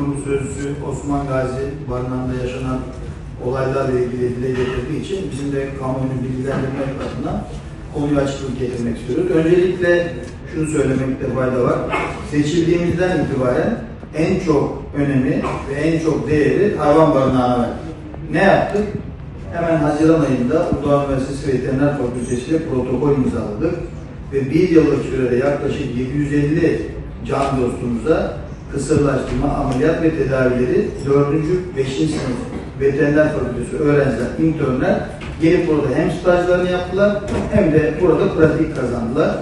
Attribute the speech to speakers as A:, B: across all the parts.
A: kurum sözcüsü Osman Gazi barınağında yaşanan olaylarla ilgili dile getirdiği için bizim de kamuoyunu bilgilendirmek adına konuyu açıklık getirmek istiyoruz. Öncelikle şunu söylemekte fayda var. Seçildiğimizden itibaren en çok önemi ve en çok değeri hayvan barınağına verdik. Ne yaptık? Hemen Haziran ayında Uludağ Üniversitesi Veteriner Fakültesi ile protokol imzaladık ve bir yıllık sürede yaklaşık 750 can dostumuza kısırlaştırma, ameliyat ve tedavileri 4. 5. sınıf veteriner fakültesi öğrenciler, internler gelip burada hem stajlarını yaptılar hem de burada pratik kazandılar.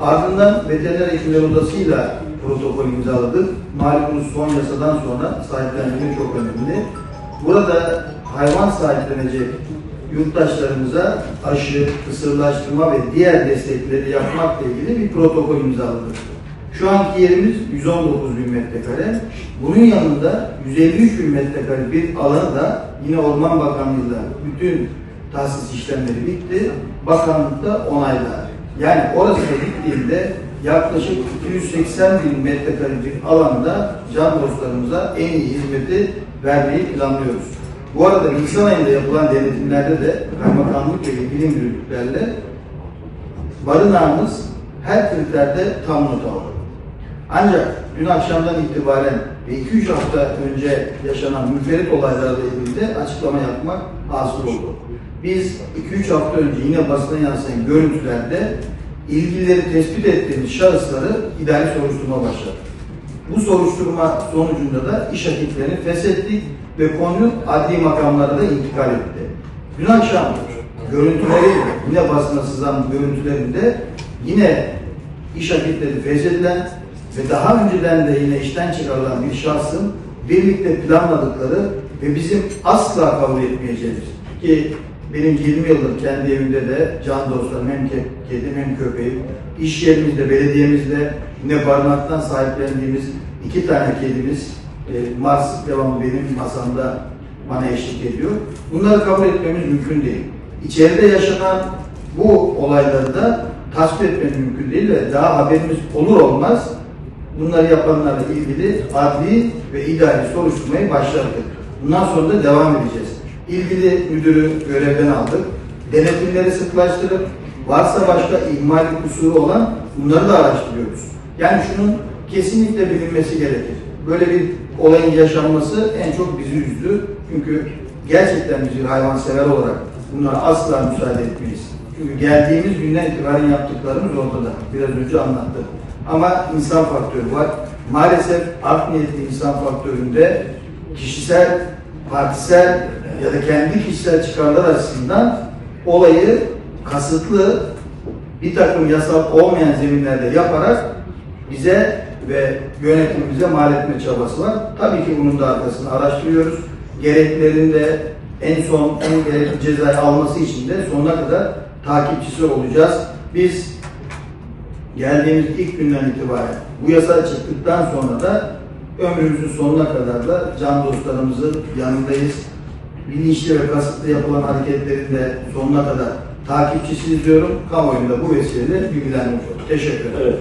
A: Ardından veteriner hekimler odasıyla protokol imzaladık. Malumunuz son yasadan sonra sahiplendirme çok önemli. Burada hayvan sahiplenecek yurttaşlarımıza aşı, kısırlaştırma ve diğer destekleri yapmakla ilgili bir protokol imzaladık. Şu anki yerimiz 119 bin metrekare. Bunun yanında 153 bin metrekare bir alanı da yine Orman Bakanlığı'yla bütün tahsis işlemleri bitti. Bakanlıkta onaylar. Yani orasına gittiğinde yaklaşık 280 bin metrekare bir alanda can dostlarımıza en iyi hizmeti vermeyi planlıyoruz. Bu arada Nisan ayında yapılan denetimlerde de kaymakamlık ve ilgili müdürlüklerle barınağımız her kriterde tam not aldı. Ancak dün akşamdan itibaren ve 2-3 hafta önce yaşanan müferit olaylarla ilgili de açıklama yapmak hasıl oldu. Biz 2-3 hafta önce yine basına yansıyan görüntülerde ilgilileri tespit ettiğimiz şahısları idari soruşturma başlattık. Bu soruşturma sonucunda da iş akitlerini feshettik ve konu adli makamlara da intikal etti. Dün akşam görüntüleri yine basına sızan görüntülerinde yine iş akitleri feshedilen ve daha önceden de yine işten çıkarılan bir şahsın birlikte planladıkları ve bizim asla kabul etmeyeceğimiz ki benim 20 yıldır kendi evimde de can dostlarım hem ke- kedim hem köpeğim, iş yerimizde, belediyemizde yine barınaktan sahiplendiğimiz iki tane kedimiz, e, Mars devamlı benim masamda bana eşlik ediyor. Bunları kabul etmemiz mümkün değil. İçeride yaşanan bu olayları da tasvip etmemiz mümkün değil ve daha haberimiz olur olmaz bunları yapanlarla ilgili adli ve idari soruşturmayı başlattık. Bundan sonra da devam edeceğiz. İlgili müdürü görevden aldık. Denetimleri sıklaştırıp varsa başka ihmal kusuru olan bunları da araştırıyoruz. Yani şunun kesinlikle bilinmesi gerekir. Böyle bir olayın yaşanması en çok bizi üzdü. Çünkü gerçekten biz bir hayvansever olarak bunlara asla müsaade etmeyiz. Geldiğimiz günden itibaren yaptıklarımız ortada. Biraz önce anlattım. Ama insan faktörü var. Maalesef art niyetli insan faktöründe kişisel, partisel ya da kendi kişisel çıkarlar açısından olayı kasıtlı bir takım yasal olmayan zeminlerde yaparak bize ve yönetimimize mal etme çabası var. Tabii ki bunun da arkasını araştırıyoruz. Gereklerini de en son en gerekli cezayı alması için de sonuna kadar takipçisi olacağız. Biz geldiğimiz ilk günden itibaren bu yasa çıktıktan sonra da ömrümüzün sonuna kadar da can dostlarımızın yanındayız. Bilinçli ve kasıtlı yapılan hareketlerin de sonuna kadar takipçisiyiz diyorum. Kamuoyunda bu vesileyle bilgilenmiş olduk. Teşekkür ederim.
B: Evet.